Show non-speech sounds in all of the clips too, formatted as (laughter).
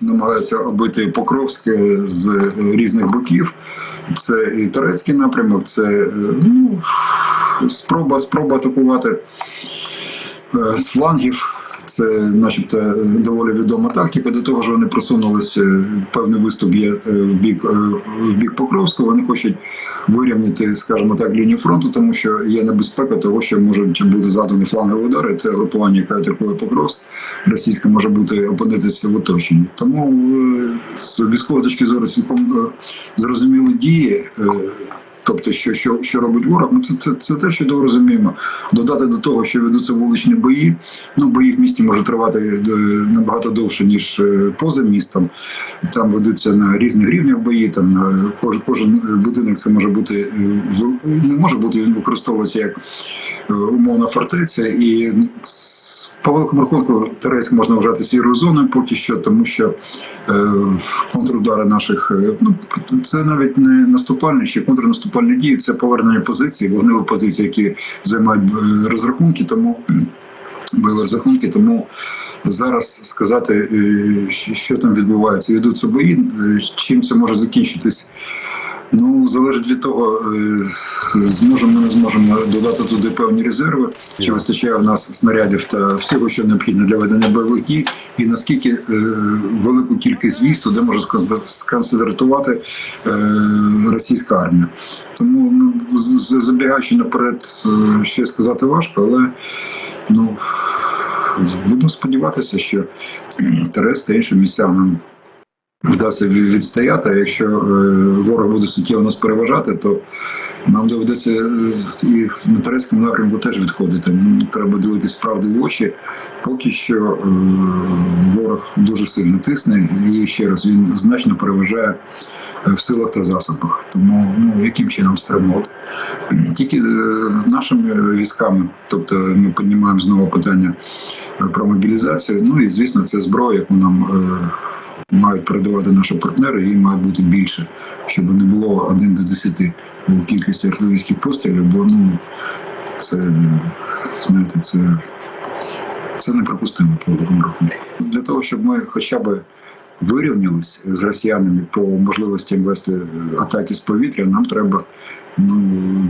намагаються обити Покровське з е, різних боків. Це і турецький напрямок, це е, ну, спроба, спроба атакувати е, з флангів. Це, начебто, доволі відома тактика. До того ж, вони просунулися. Певний виступ є е, в бік, е, в бік Покровського. Вони хочуть вирівняти, скажімо так, лінію фронту, тому що є небезпека того, що можуть бути задані флангові удари. Це групування, яке атакує Покровськ. Російська може бути опинитися в оточенні. Тому е, з військової точки зору цілком зрозуміли дії. Е, Тобто, що, що, що робить ворог, ну це, це, це що добре розуміємо. Додати до того, що ведуться вуличні бої. Ну, бої в місті можуть тривати е, набагато довше, ніж е, поза містом. Там ведуться на різних рівнях бої. Там на кожен, кожен будинок це може бути е, не може бути, він використовується як е, умовна фортеця. І по великому рахунку Терецьк можна вважати сірою зоною поки що, тому що е, контрудари наших е, ну це навіть не наступальні чи контрнаступальні дії, це повернення позицій, вогневі позиції, які займають е, розрахунки, тому. (clears throat) Бойові розрахунки, тому зараз сказати, е, що- там відбувається, ведуться бої. е, Чим це може закінчитись? Ну, залежить від того, е, зможемо ми не зможемо додати туди певні резерви, чи вистачає в нас снарядів та всього, що необхідно для ведення бойових дій, і наскільки е, велику кількість військ туди може сконцентр- сконцентрувати е, російська армія. Тому ну, забігаючи наперед, ще сказати важко, але ну будемо сподіватися, що Терес та інші місця нам вдасться відстояти. А якщо е, ворог буде суттєво нас переважати, то нам доведеться е, і на Терецькому напрямку теж відходити. Треба дивитись правди в очі. Поки що е, ворог дуже сильно тисне, і ще раз він значно переважає в силах та засобах. Тому ну яким чином стримувати? (clears throat) Тільки нашими військами, тобто ми піднімаємо знову питання про мобілізацію. Ну і звісно, це зброя, яку нам мають передавати наші партнери, її має бути більше, щоб не було 1 до 10 у кількості артилерійських пострілів, бо ну це знаєте, це. Це неприпустимо по такому рахунку. Для того, щоб ми хоча б вирівнялись з росіянами по можливостям вести е, атаки з повітря, нам треба ну,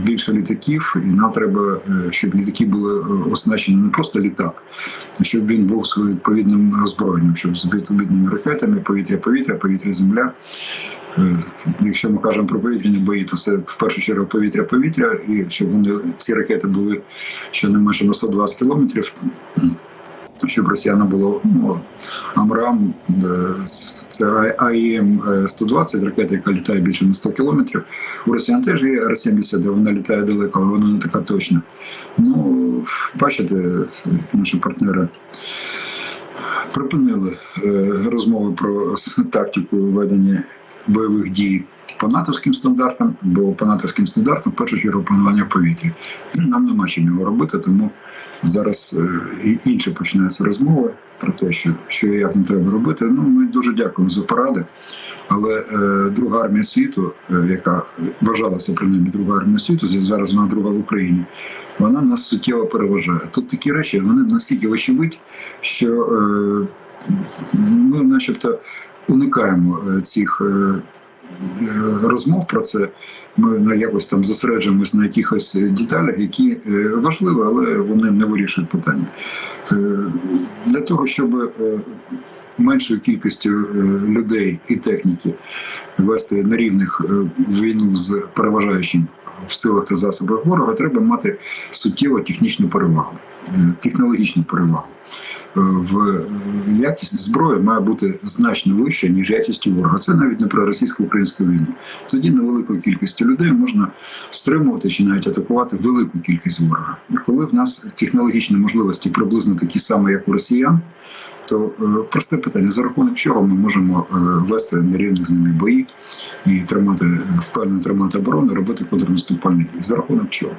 більше літаків, і нам треба, е, щоб літаки були е, оснащені не просто літак, а щоб він був з відповідним озброєнням, щоб з відповідними ракетами, повітря-повітря, повітря-земля. Е, Якщо ми кажемо про повітряні бої, то це в першу чергу повітря-повітря, і щоб вони ці ракети були щонайменше на 120 кілометрів. Щоб росіянам було ну, Амрам, е, це АІМ 120 ракета, яка літає більше на 100 кілометрів. У росіян теж є Р-70, де вона літає далеко, але вона не така точна. Ну, бачите, наші партнери припинили е, розмови про тактику ведення бойових дій по натовським стандартам, бо по натовським стандартам в першу чергу панування в повітрі. Нам нема чим його робити, тому зараз е, і інші починаються розмови про те, що, що і як не треба робити. Ну, ми дуже дякуємо за поради. Але е, друга армія світу, е, яка вважалася принаймні друга армія світу, зараз вона друга в Україні, вона нас суттєво переважає. Тут такі речі, вони настільки очевидь, що е, ми начебто уникаємо е, цих. Е, е, Розмов про це ми на якось там зосереджуємось на якихось деталях, які важливі, але вони не вирішують питання. Для того, щоб меншою кількістю людей і техніки вести на рівних війну з переважаючим в силах та засобах ворога, треба мати суттєву технічну перевагу, технологічну перевагу. Е, В е, якість зброї має бути значно вища, ніж якість ворога. Це навіть не про російсько-українську війну. Тоді невеликою кількістю людей можна стримувати чи навіть атакувати велику кількість ворога. Коли в нас технологічні можливості приблизно такі самі, як у росіян, то е, просте питання: за рахунок чого ми можемо е, вести на рівних з ними бої і тримати впевнено тримати оборону, робити контрнаступальні дії. За рахунок чого?